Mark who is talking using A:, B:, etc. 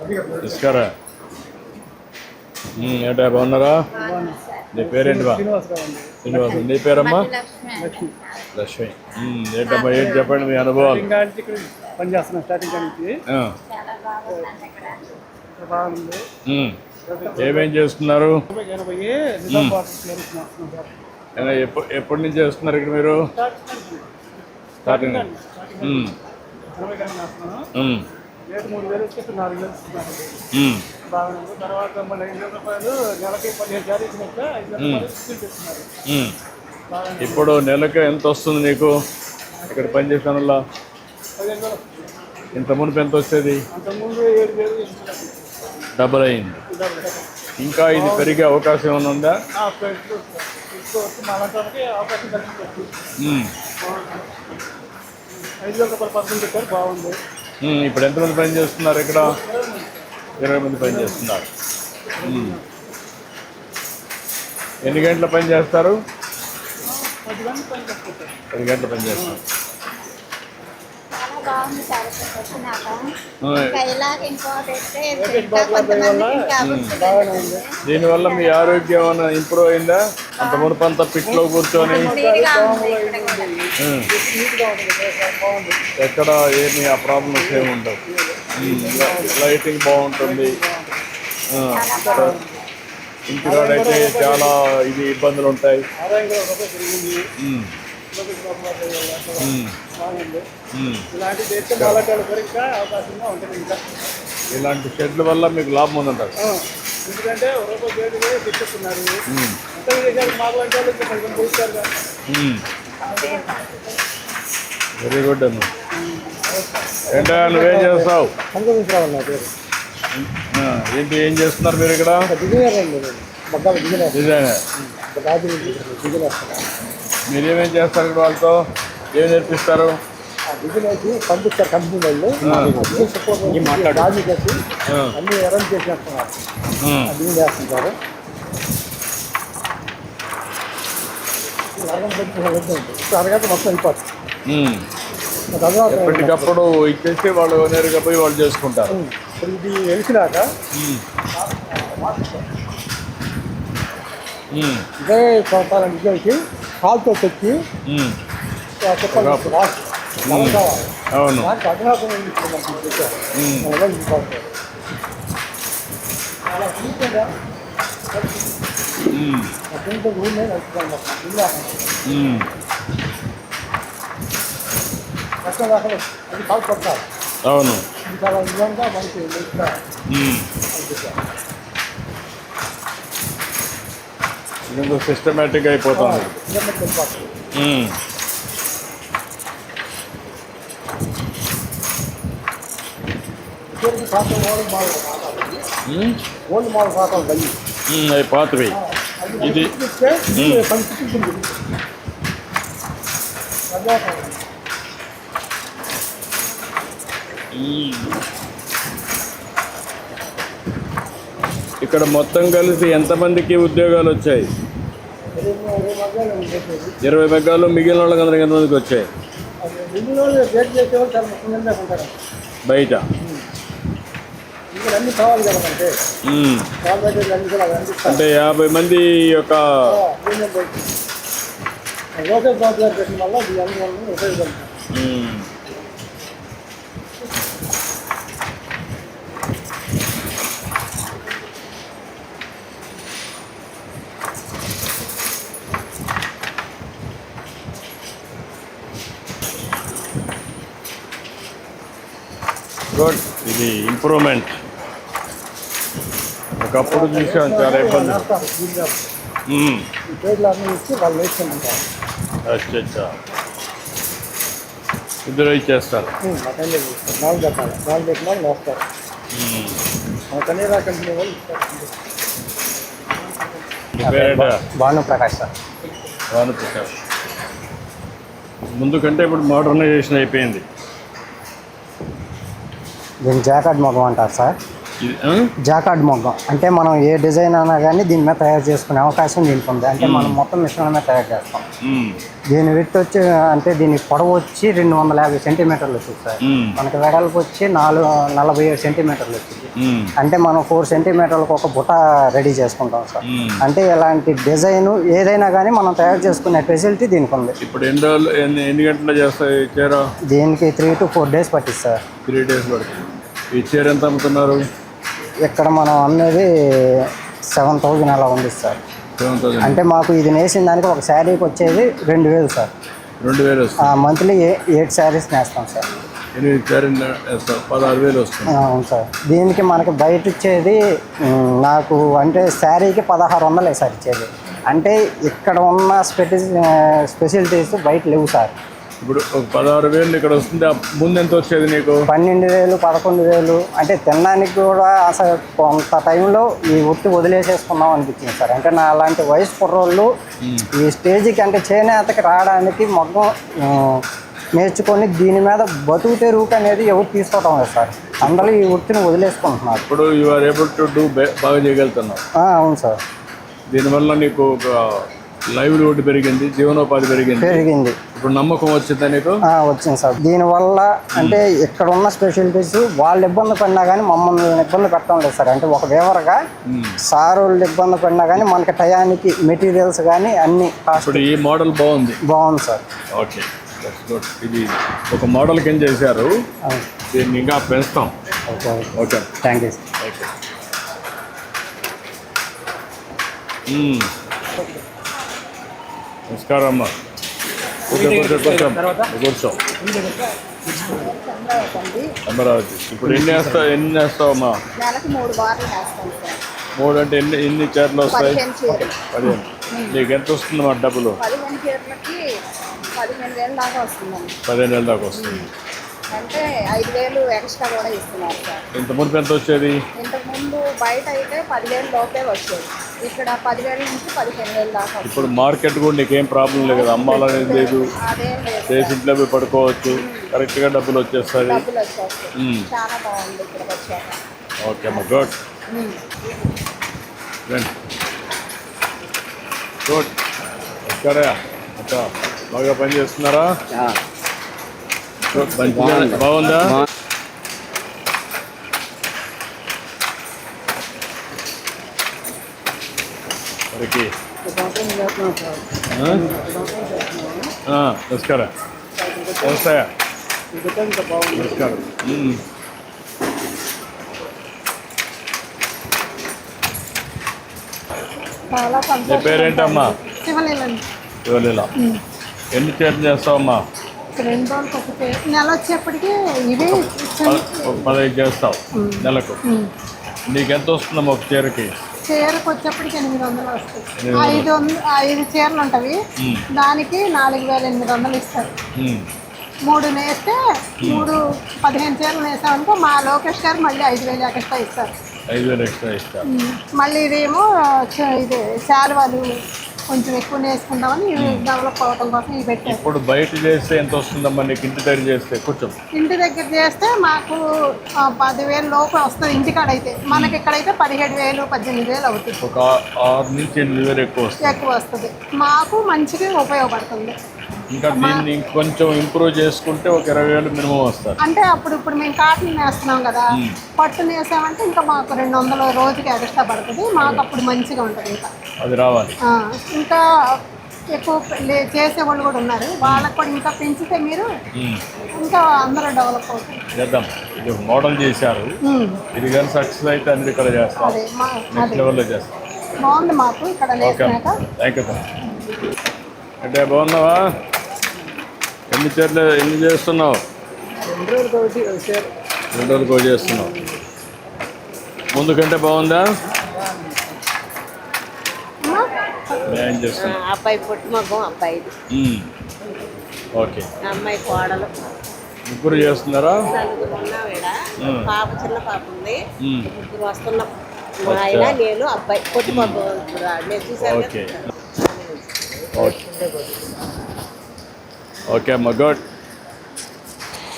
A: నమస్కారం ఉమ్, ఏంటా బాగున్నారా? నీ పేరేంటి బా శ్రీనివాస్ నీ పేరమ్మా?
B: లక్ష్మి.
A: ఉమ్, ఏంటమ్మా ఏంటి చెప్పండి మీ అనుభవాలు?
B: స్టార్టింగ్ నుంచి
A: ఉమ్, ఏమేం చేస్తున్నారు? ఎప్పటి నుంచి చేస్తున్నారు ఇక్కడ మీరు? స్టార్టింగ్
B: రేటు మూడు వేలు వచ్చి నాలుగు వేలు ఇస్తున్నారు.
A: ఉమ్,
B: బాగుంది తర్వాత మళ్ళీ ఐదు వేల రూపాయలు నెలకి పదిహేను సార్లు ఇచ్చినట్టు ఐదు వేల రూపాయలు స్కూల్ ఇస్తున్నారు
A: ఉమ్.
B: బాగుంది
A: ఇప్పుడు నెలకు ఎంత వస్తుంది నీకు ఇక్కడ పనిచేసిన
B: పదిహేను వేలు
A: ఇంత మునుపు ఎంత వచ్చేది?
B: అంతకుముందు ఏడు వేలు ఇస్తున్నారు
A: డబల్ అయింది. ఇంకా ఇది పెరిగే అవకాశం ఏమైనా ఉందా?
B: ఐదు వేల రూపాయల పర్సెంట్ బాగుంది.
A: ఇప్పుడు ఎంతమంది పని చేస్తున్నారు ఇక్కడ? ఇరవై మంది పని చేస్తున్నారు. ఎన్ని గంటల పని చేస్తారు?
B: పది గంటలు పని
A: చేస్తారు. దీనివల్ల మీ ఆరోగ్యం ఏమైనా ఇంప్రూవ్ అయిందా? అంత మునుపు అంతా పిట్లో కూర్చొని ఎక్కడ ఏమి ఆ ప్రాబ్లమ్స్ ఏమి ఉండవు. లైటింగ్ బాగుంటుంది. ఇంటికాడైతే చాలా ఇది ఇబ్బందులు ఉంటాయి.
B: ఇలాంటి
A: షెడ్ల వల్ల మీకు లాభం ఉందంటారు.
B: ఎందుకంటే తెచ్చిస్తున్నారు కొంచెం పోయిస్తారు కదా.
A: వెరీ గుడ్ అమ్మ. ఏంటా నువ్వేం చేస్తావు? ఏంటి ఏం చేస్తున్నారు మీరు ఇక్కడ? మీరేమేం చేస్తారు ఇక్కడ వాళ్ళతో? ఏం నేర్పిస్తారు?
B: పంపిస్తారు కంపెనీ వాళ్ళు అన్ని అరేంజ్ చేసేస్తున్నారు. డిజైన్ చేస్తుంటారు అరగంట పెట్టి ఇప్పుడు మొత్తం అయిపోతుంది తర్వాత
A: ఎప్పటికప్పుడు ఇచ్చేసి వాళ్ళు నేరుగా పోయి వాళ్ళు చేసుకుంటారు.
B: ఇప్పుడు ఇది వెలిసినాక ఇదే చూడాలని ఇదేసి కాలుతో తెచ్చి చెప్పాలి వాష్
A: అవును
B: చెప్పారు అలా
A: అవును. ఇదంతా సిస్టమేటిక్ అయిపోతుంది.
B: ఓల్డ్ మోడల్
A: ఉమ్, అవి పాతవి. ఇది. ఇక్కడ మొత్తం కలిసి ఎంతమందికి ఉద్యోగాలు వచ్చాయి?
B: ఇరవై
A: మెగాలు మిగిలిన వాళ్ళకి అందరికి ఎంతమందికి వచ్చాయి? బయట
B: ఇంకా అన్ని కావాలి కదా మనకి
A: ఉమ్.
B: కాల్ దగ్గర అన్ని కూడా అందిస్తారు
A: అంటే. యాభై మంది యొక్క
B: బాబు గారు పెట్టిన వల్ల ఉపయోగపడుతుంది.
A: గుడ్ ఇది ఇంప్రూవ్మెంట్ ఒకప్పుడు చూసాం చాలా ఇబ్బంది. అచ్చా అచ్చా ఇద్దరు ఇచ్చేస్తారు
B: అటెండ్ నాలుగు పెట్టాలి నాలుగు పెట్టిన వాళ్ళు వేస్తారు.
A: ఉమ్.
B: మన కనీరా కంపెనీ వాళ్ళు ఇస్తారు.
A: మీ పేరేంటా?
C: భాను ప్రకాష్ సార్.
A: భాను ప్రకాష్ ముందు కంటే ఇప్పుడు మోడర్నైజేషన్ అయిపోయింది.
C: దీన్ని జాకెట్ మొగం అంటారు సార్? జాకార్డ్ మొగ్గం. అంటే మనం ఏ డిజైన్ అయినా కానీ దీని మీద తయారు చేసుకునే అవకాశం దీనికి ఉంది అంటే మనం మొత్తం మిషన్ మీద తయారు చేస్తాం. దీని విత్ వచ్చి అంటే దీని పొడవు వచ్చి రెండు వందల యాభై సెంటీమీటర్లు వచ్చింది సార్. మనకి వెడల్పు వచ్చి నాలుగు నలభై ఏడు సెంటీమీటర్లు వచ్చింది. అంటే మనం ఫోర్ సెంటీమీటర్లకు ఒక బుట్ట రెడీ చేసుకుంటాం సార్. అంటే ఇలాంటి డిజైన్ ఏదైనా కానీ మనం తయారు చేసుకునే ఫెసిలిటీ దీనికి ఉంది
A: ఇప్పుడు ఎన్ని రోజులు ఎన్ని గంటలు చేస్తాయి
C: దీనికి త్రీ టు ఫోర్ డేస్ పట్టింది సార్.
A: త్రీ డేస్ పడుతుంది. ఈ చీర ఎంత అమ్ముతున్నారు?
C: ఇక్కడ మనం అమ్మేది సెవెన్ థౌజండ్ అలా ఉంది సార్. అంటే మాకు ఇది నేసిన దానికి ఒక శారీకి వచ్చేది రెండు వేలు సార్.
A: రెండు వేలు
C: మంత్లీ ఎయిట్ శారీస్ నేస్తాం సార్.
A: ఎనిమిది పదహారు వేలు వస్తుంది.
C: అవును సార్. దీనికి మనకి బయట ఇచ్చేది నాకు అంటే శారీకి పదహారు వందలే సార్ ఇచ్చేది. అంటే ఇక్కడ ఉన్న స్పెటి స్పెషాలిటీస్ బయట లేవు సార్.
A: ఇప్పుడు ఒక పదహారు వేలు ఇక్కడ వస్తుంది. ముందు ఎంత వచ్చేది నీకు?
C: పన్నెండు వేలు పదకొండు వేలు. అంటే తినడానికి కూడా అసలు కొంత టైంలో ఈ ఉట్టి వదిలేసేసుకున్నాం అనిపించింది సార్. అంటే నా అలాంటి వయసు కుర్రోళ్ళు ఈ స్టేజ్కి అంటే చేనేతకి రావడానికి మొత్తం నేర్చుకొని దీని మీద బతుకు తెరువుకు అనేది ఎవరు తీసుకోవటం లేదు సార్. అందరూ ఈ వృత్తిని వదిలేసుకుంటున్నారు.
A: ఇప్పుడు you are able to do బాగా చేయగలుగుతున్నావు.
C: అవును సార్.
A: దీనివల్ల నీకు ఒక లైవ్లీహుడ్ పెరిగింది జీవనోపాధి పెరిగింది.
C: పెరిగింది.
A: ఇప్పుడు నమ్మకం వచ్చిందా నీకు?
C: వచ్చింది సార్. దీనివల్ల అంటే ఇక్కడ ఉన్న స్పెషాలిటీస్ వాళ్ళు ఇబ్బంది పడినా కానీ మమ్మల్ని ఇబ్బంది పెట్టడం లేదు సార్. అంటే ఒక వివరగా సార్ వాళ్ళు ఇబ్బంది పడినా కానీ మనకి టయానికి మెటీరియల్స్ కానీ అన్ని
A: ఇప్పుడు ఈ మోడల్ బాగుంది?
C: బాగుంది సార్.
A: ఓకే. ఇది ఒక మోడల్ కింద చేశారు. దీన్ని ఇంకా పెంచుతాం.
C: Okay.
A: Okay.
C: Thank you
A: okay. Hmm. నమస్కారం అమ్మా. కూర్చో అమరావతి. ఇప్పుడు ఎన్ని వేస్తావు ఎన్ని వేస్తావు అమ్మా?
D: మూడు
A: అంటే ఎన్ని ఎన్ని చీరలు వస్తాయి?
D: పదిహేను
A: నీకు ఎంత వస్తుంది మా డబ్బులు?
D: పదిహేను వేలు దాకా
A: వస్తుంది.
D: అంటే ఐదు వేలు ఎక్స్ట్రా కూడా ఇస్తున్నారు సార్.
A: ఇంత మునుపు ఎంత వచ్చేది?
D: ఇంతకుముందు బయట అయితే పదివేలు లోపే వచ్చేది. ఇక్కడ పదివేల నుంచి పదిహేను వేలు దాకా.
A: ఇప్పుడు మార్కెట్ కూడా నీకేం ప్రాబ్లం లేదు కదా? అమ్మాలనేది లేదు
D: అదేం లేదు
A: చేసి ఇంట్లో పోయి పడుకోవచ్చు. కరెక్ట్గా డబ్బులు వచ్చేస్తుంది
D: డబ్బులు వచ్చేస్తాయి.
A: మ్మ్.
D: చాలా బాగుంది ఇక్కడికి వచ్చాక.
A: ఓకే అమ్మా. Good
D: hmm.
A: రండి గుడ్ సరే అచ్చా బాగా పని చేస్తున్నారా? గుడ్ మంచిగా బాగుందా. ఆ, నమస్కారం. నమస్తే నమస్కారం. నీ పేరేంటమ్మా? ఇవ్వలేలా ఎన్ని చీరలు చేస్తావమ్మా?
D: రెండు రోజులకి ఒకటి నెల వచ్చేప్పటికి ఇవి
A: పదహైదు చేస్తావు నెలకు. నీకెంత వస్తుందమ్మా ఒక చీరకి?
D: చీరకు వచ్చేప్పటికి ఎనిమిది వందలు వస్తాయి. ఐదు వందలు ఐదు చీరలు ఉంటవి దానికి నాలుగు వేల ఎనిమిది వందలు ఇస్తారు. మూడు నేస్తే మూడు పదిహేను చీరలు నేసామనుకో మా లోకేష్ గారు మళ్ళీ ఐదు వేలు ఎక్స్ట్రా ఇస్తారు.
A: ఐదు వేలు ఎక్స్ట్రా ఇస్తా
D: ఉమ్, మళ్ళీ ఇదేమో ఇది శాలువాలు కొంచెం ఎక్కువ నేసుకుందామని ఇవి డెవలప్ అవ్వడం కోసం ఇవి పెట్టారు.
A: ఇప్పుడు బయట చేస్తే ఎంత వస్తుందమ్మా నీకు ఇంటి దగ్గర చేస్తే? కొంచెం
D: ఇంటి దగ్గర చేస్తే మాకు పదివేలు లోపు వస్తుంది ఇంటికాడ అయితే మనకి ఇక్కడైతే పదిహేడు వేలు పద్దెనిమిది వేలు అవుతుంది.
A: ఒక ఆరు నుంచి ఎనిమిది వేలు ఎక్కువ వస్తుంది.
D: ఎక్కువ వస్తుంది. మాకు మంచిగా ఉపయోగపడుతుంది.
A: ఇంకా దీన్ని ఇంకొంచెం ఇంప్రూవ్ చేసుకుంటే ఒక ఇరవై వేలు మినిమం వస్తారు.
D: అంటే అప్పుడు ఇప్పుడు మేము కాటన్ వేస్తున్నాం కదా పట్టు వేసామంటే ఇంకా మాకు రెండు వందల రోజుకి ఎక్స్ట్రా పడుతుంది. మాకు అప్పుడు మంచిగా ఉంటుంది ఇంకా.
A: అది రావాలి.
D: ఇంకా ఎక్కువ చేసేవాళ్ళు కూడా ఉన్నారు. వాళ్ళకి కూడా ఇంకా పెంచితే మీరు. ఇంకా అందరూ డెవలప్ అవుతుంది
A: చేద్దాం. ఇది మోడల్ చేశారు. ఇది కానీ సక్సెస్ అయితే అన్ని ఇక్కడ చేస్తాం. నెక్స్ట్ లెవెల్లో
D: బాగుంది మాకు ఇక్కడ
A: థ్యాంక్ యూ అంటే బాగున్నావా? ఎన్ని చీరలు ఎన్ని చేస్తున్నావు?
B: రెండు రోజులకు ఒకటి
A: చేస్తున్నావు. ముందు కంటే బాగుందా?
E: అబ్బాయి పుట్టుమగం అబ్బాయిది
A: మ్మ్. ఓకే.
E: అమ్మాయి కోడలు.
A: ముగ్గురు చేస్తున్నారా? మ్మ్.
E: పాప చిన్న పాప ఉంది.
A: మ్మ్.
E: ముగ్గురు వస్తున్నాం. ఆయన నేను అబ్బాయి. చూసాను
A: ఓకే. ఓకే. ఓకే అమ్మ గుడ్